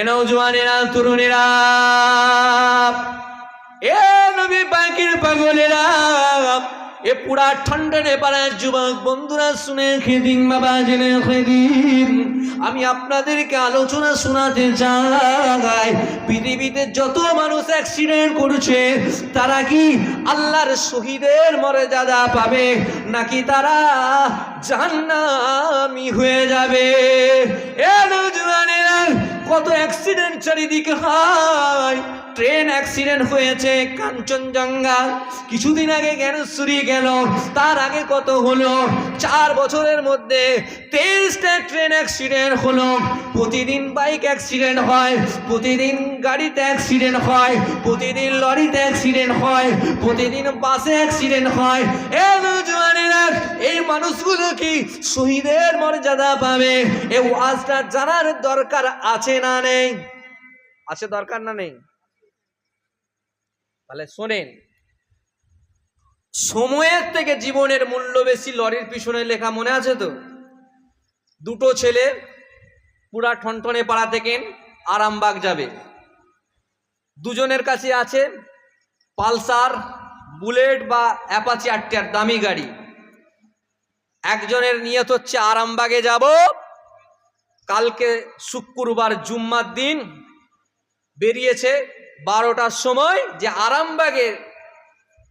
এ নৌজওয়ানেরা তরুণেরা। এ নবী পাখির পাগলেরা, এ পুরা ঠন্ডনে পাড়ার যুবক বন্ধুরা শুনে খেদিন বাবা জেনে খেদিন আমি আপনাদেরকে আলোচনা শোনাতে চাই। পৃথিবীতে যত মানুষ অ্যাক্সিডেন্ট করছে, তারা কি আল্লাহর শহীদের মর্যাদা পাবে? নাকি তারা জাহান্নামি হয়ে যাবে? এ কত অ্যাক্সিডেন্ট চারিদিকে হয়। ট্রেন অ্যাক্সিডেন্ট হয়েছে কাঞ্চনজঙ্ঘা। কিছুদিন আগে জ্ঞানেশ্বরী গেল, তার আগে কত হলো? চার বছরের মধ্যে তেইশটা ট্রেন অ্যাক্সিডেন্ট হলো। প্রতিদিন বাইক অ্যাক্সিডেন্ট হয়, প্রতিদিন গাড়িতে অ্যাক্সিডেন্ট হয়, প্রতিদিন লরিতে অ্যাক্সিডেন্ট হয়, প্রতিদিন বাসে অ্যাক্সিডেন্ট হয়। এ এই মানুষগুলো কি শহীদের মর্যাদা পাবে? এ ওয়াজটা জানার দরকার আছে না নেই? আছে দরকার না নেই? তাহলে শোনেন, সময়ের থেকে জীবনের মূল্য বেশি লরির পিছনে লেখা মনে আছে তো? দুটো ছেলে পুরা ঠনঠনে পাড়া থেকে আরামবাগ যাবে। দুজনের কাছে আছে পালসার, বুলেট বা অ্যাপাচি আটটার দামি গাড়ি। একজনের নিয়ত হচ্ছে আরামবাগে যাব। কালকে শুক্রবার জুম্মার দিন বেরিয়েছে বারোটার সময় যে আরামবাগের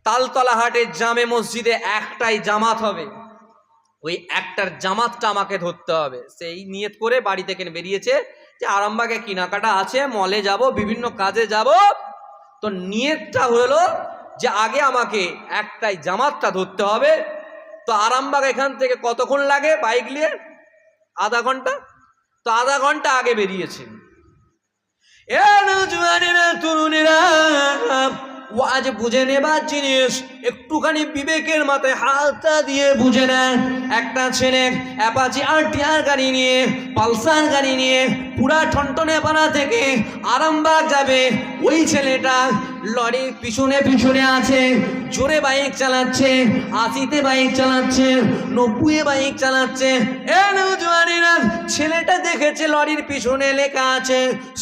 তালতলা হাটের জামে মসজিদে একটাই জামাত হবে। ওই একটার জামাতটা আমাকে ধরতে হবে। সেই নিয়ত করে বাড়ি থেকে বেরিয়েছে যে আরামবাগে কেনাকাটা আছে, মলে যাব, বিভিন্ন কাজে যাব। তো নিয়তটা হলো যে আগে আমাকে একটাই জামাতটা ধরতে হবে। তো আরামবাগ এখান থেকে কতক্ষণ লাগে বাইক নিয়ে? আধা ঘণ্টা? তো আধা ঘণ্টা আগে বেরিয়েছে। এ নজওয়ানেরা, তরুণেরা আজ বুঝে নেবার জিনিস। একটুখানি বিবেকের মাথায় হাতটা দিয়ে বুঝে নেন একটা ছেলে অ্যাপাচি আর গাড়ি নিয়ে, পালসার গাড়ি নিয়ে পুরা ঠনটনে পাড়া থেকে আরামবাগ যাবে। ওই ছেলেটা লরির পিছনে পিছনে আছে, জোরে বাইক চালাচ্ছে, আশিতে বাইক চালাচ্ছে নব্বই বাইক চালাচ্ছে। এ নৌজওয়ানেরা ছেলেটা দেখেছে লরির পিছনে লেখা আছে,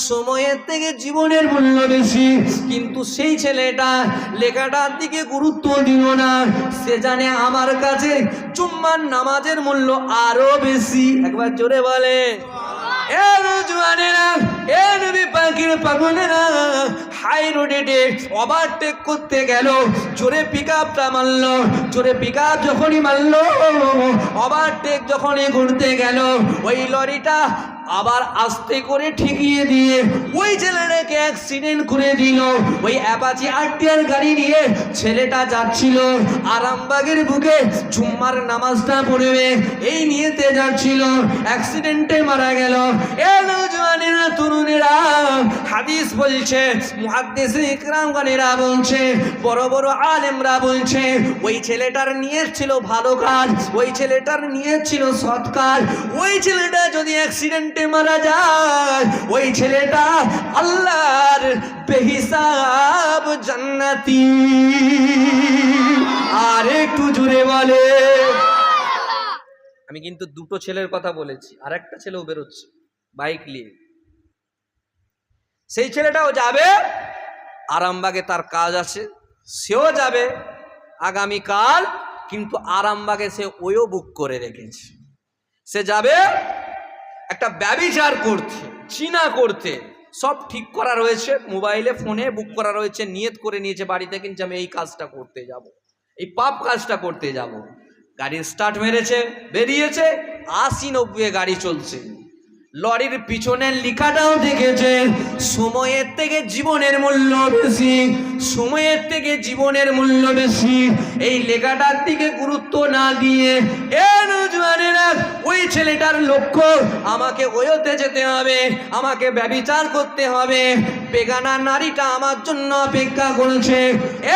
সময়ের থেকে জীবনের মূল্য বেশি। কিন্তু সেই ছেলেটা লেখাটার দিকে গুরুত্ব দিল না। সে জানে আমার কাছে জুম্মার নামাজের মূল্য আরও বেশি। একবার জোরে বলে। হাই করতে গেল। পিক আপটা মারলো। পিক আপ যখনই মারলো, ওভারটেক যখনই ঘুরতে গেল। ওই লরিটা আবার আস্তে করে ঠেকিয়ে দিয়ে ওই ছেলেটাকে অ্যাক্সিডেন্ট করে দিল। ওই অ্যাপাচি আরটিআর গাড়ি নিয়ে ছেলেটা যাচ্ছিল, আরামবাগের বুকে জুম্মার নামাজটা পড়বে। এই নিয়েতে যাচ্ছিল অ্যাক্সিডেন্টে মারা গেল। এ তরুণেরা, হাদিস বলছে ইকরামগণেরা বলছে, বড় বড় আলেমরা বলছে, ওই ছেলেটার ছিল ভালো কাজ, ওই ছেলেটার ছিল সৎ কাজ, ওই ছেলেটা যদি অ্যাক্সিডেন্টে মারা যায়, ওই ছেলেটা আল্লাহর বেহিসাব জান্নাতি। আর একটু জুড়ে বলে। আমি কিন্তু দুটো ছেলের কথা বলেছি আর একটা ছেলেও বেরোচ্ছে, বাইক নিয়ে। সেই ছেলেটাও যাবে আরামবাগে তার কাজ আছে, সেও যাবে আগামীকাল, কিন্তু আরামবাগে সে ওইও বুক করে রেখেছে সে যাবে, একটা ব্যবিচার করতে চীনা করতে সব ঠিক করা রয়েছে, মোবাইলে, ফোনে বুক করা রয়েছে, নিয়ত করে নিয়েছে বাড়িতে, কিন্তু আমি এই কাজটা করতে যাব। এই পাপ কাজটা করতে যাব। গাড়ির স্টার্ট মেরেছে, বেরিয়েছে, আশি নব্বই গাড়ি চলছে লরির পিছনের লেখাটাও দেখেছে। সময়ের থেকে জীবনের মূল্য বেশি, সময়ের থেকে জীবনের মূল্য বেশি। এই লেখাটার দিকে গুরুত্ব না দিয়ে, এ নজওয়ানেরা ওই ছেলেটার লক্ষ্য, আমাকে ওয়োতে যেতে হবে, আমাকে ব্যবিচার করতে হবে। বেগানা নারীটা আমার জন্য অপেক্ষা করেছে।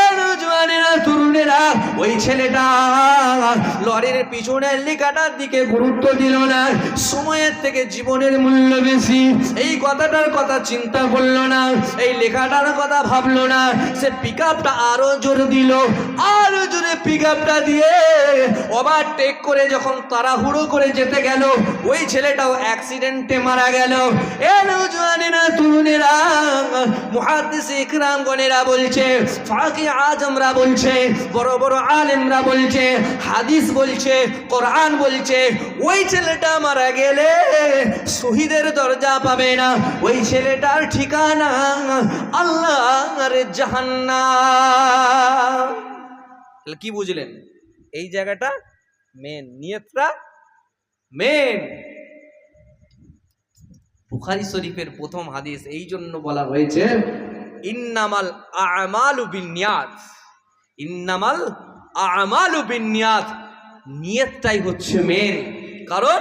এ নজওয়ান নৌজওয়ানেরা তরুণেরা, ওই ছেলেটা লরির পিছনের লেখাটার দিকে গুরুত্ব দিল না। সময়ের থেকে জীবনের মূল্য বেশি। এই কথাটার কথা চিন্তা করল না। এই লেখাটার কথা ভাবলো না। সে পিক আপটা আরও জোর দিল। আরও জোরে পিক আপটা দিয়ে ওভারটেক করে যখন তাড়াহুড়ো করে যেতে গেল, ওই ছেলেটাও অ্যাক্সিডেন্টে মারা গেল। এ নৌজওয়ানেরা তরুণেরা, মুহাদ্দিস ইকরাম গণেরা বলছে, ফাকি আজমরা বলছে, বড় বড় আলেমরা বলছে, হাদিস বলছে, কোরআন বলছে, ওই ছেলেটা মারা গেলে শহীদের দরজা পাবে না, ওই ছেলেটার ঠিকানা আল্লাহর জাহান্নাম। তাহলে কি বুঝলেন? এই জায়গাটা মেন নিয়তটা মেন বুখারি শরীফের প্রথম হাদিস এই জন্য বলা হয়েছে, ইন্নামাল আমালু বিনিয়াত ইন্নামাল আমালু বিনিয়াত নিয়তটাই হচ্ছে মেন কারণ